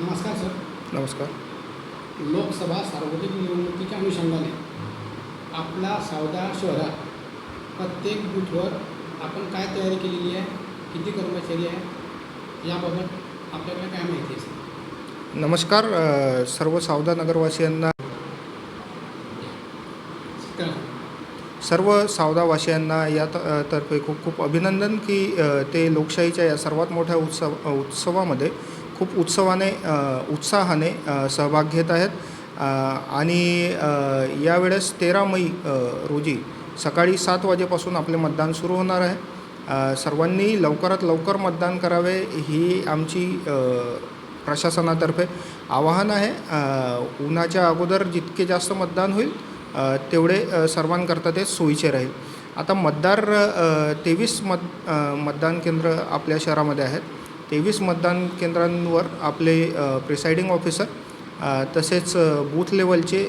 नमस्कार सर. नमस्कार. लोकसभा सार्वत्रिक निवडणुकीच्या अनुषंगाने आपला सावदा शहरात प्रत्येक बूथवर आपण काय तयारी केलेली आहे? किती कर्मचारी आहे? याबाबत आपल्याला काय माहिती आहे नमस्कार सर्व सावदा नगरवासियांना. सर्व सावदावासियांना या तर्फे खूप खूप अभिनंदन की ते लोकशाहीच्या या सर्वात मोठ्या उत्सव उत्सवामध्ये खूप उत्सवाने उत्साहाने सहभाग घेत आहेत. आणि यावेळेस तेरा मई रोजी सकाळी सात वाजेपासून आपले मतदान सुरू होणार आहे. सर्वांनी लवकरात लवकर मतदान करावे ही आमची प्रशासनातर्फे आवाहन आहे. उन्हाच्या अगोदर जितके जास्त मतदान होईल तेवढे सर्वांकरता ते सोयीचे राहील. आता मतदार तेवीस मत मतदान केंद्र आपल्या शहरामध्ये आहेत. तेवीस मतदान केंद्रांवर आपले प्रिसाइडिंग ऑफिसर तसेच बूथ लेवलचे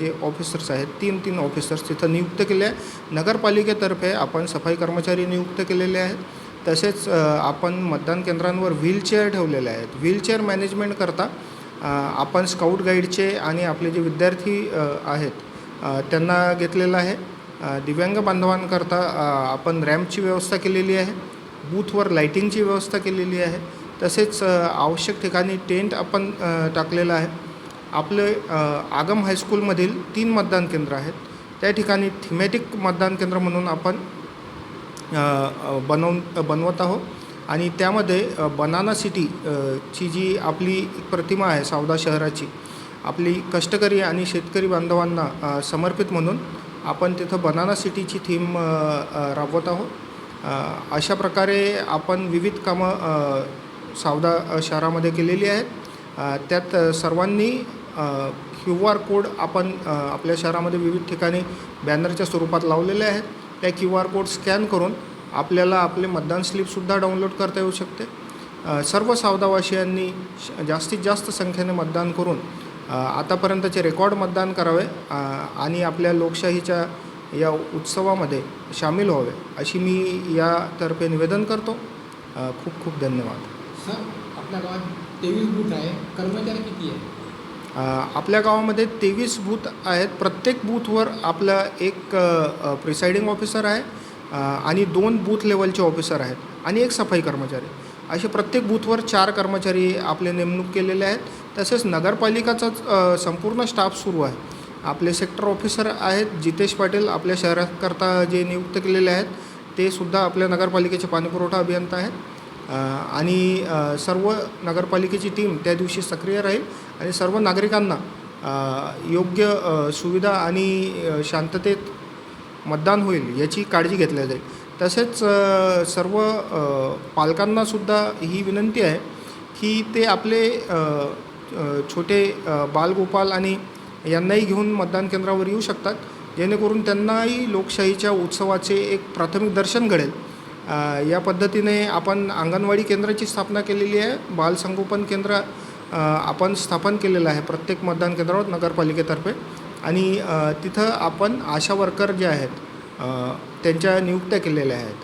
जे ऑफिसर्स आहेत तीन तीन ऑफिसर्स तिथं नियुक्त केले आहे नगरपालिकेतर्फे आपण सफाई कर्मचारी नियुक्त केलेले आहेत. तसेच आपण मतदान केंद्रांवर व्हीलचेअर ठेवलेले आहेत. व्हीलचेअर मॅनेजमेंटकरता करता आपण स्काउट गाईडचे आणि आपले जे विद्यार्थी आहेत त्यांना घेतलेलं आहे. दिव्यांग बांधवांकरता आपण रॅम्पची व्यवस्था केलेली आहे. बूथवर लाईटिंगची व्यवस्था केलेली आहे. तसेच आवश्यक ठिकाणी टेंट आपण टाकलेला टाकलेलं आहे. आपले आगम हायस्कूलमधील तीन मतदान केंद्र आहेत. त्या ठिकाणी थिमॅटिक मतदान केंद्र म्हणून आपण बनव बनवून बनवत आहोत. आणि त्यामध्ये बनाना सिटी ची जी आपली प्रतिमा आहे सावदा शहराची आपली कष्टकरी आणि शेतकरी बांधवांना समर्पित म्हणून आपण तिथं बनाना सिटीची थीम राबवत आहोत. अशा प्रकारे आपण विविध कामं सावदा शहरामध्ये केलेली आहेत. त्यात सर्वांनी क्यू आर कोड आपण आपल्या शहरामध्ये विविध ठिकाणी बॅनरच्या स्वरूपात लावलेले आहेत. त्या क्यू आर कोड स्कॅन करून आपल्याला आपले मतदान स्लिपसुद्धा डाउनलोड करता येऊ शकते. सर्व सावदावासियांनी श- जास्तीत जास्त संख्येने मतदान करून आतापर्यंतचे रेकॉर्ड मतदान करावे आणि आपल्या लोकशाहीच्या या उत्सवामध्ये सामील व्हावे अशी मी यातर्फे निवेदन करतो. खूप खूप धन्यवाद. सर आपल्या गावात तेवीस बूथ आहे. कर्मचारी किती आहे आपल्या गावामध्ये तेवीस बूथ आहेत. प्रत्येक बूथवर आपलं एक प्रिसाइडिंग ऑफिसर आहे आणि दोन बूथ लेवलचे ऑफिसर आहेत आणि एक सफाई कर्मचारी. असे प्रत्येक बूथवर चार कर्मचारी आपले नेमणूक केलेले आहेत. तसेच नगरपालिकाचाच संपूर्ण स्टाफ सुरू आहे. आपले सेक्टर ऑफिसर आहेत जितेश पाटील आपल्या शहराकरता जे नियुक्त केलेले आहेत ते सुद्धा आपल्या नगरपालिकेचे पाणीपुरवठा अभियंता आहेत. आणि सर्व नगरपालिकेची टीम त्या दिवशी सक्रिय राहील आणि सर्व नागरिकांना योग्य सुविधा आणि शांततेत मतदान होईल याची काळजी घेतली जाईल. तसेच सर्व पालकांनासुद्धा ही विनंती आहे की ते आपले छोटे बालगोपाल आणि यांनाही घेऊन मतदान केंद्रावर येऊ शकतात. जेणेकरून त्यांनाही लोकशाहीच्या उत्सवाचे एक प्राथमिक दर्शन घडेल. या पद्धतीने आपण अंगणवाडी केंद्राची स्थापना केलेली आहे. बालसंगोपन केंद्र आपण स्थापन केलेलं आहे प्रत्येक मतदान केंद्रावर नगरपालिकेतर्फे. आणि तिथं आपण आशा वर्कर जे आहेत त्यांच्या नियुक्त्या केलेल्या आहेत.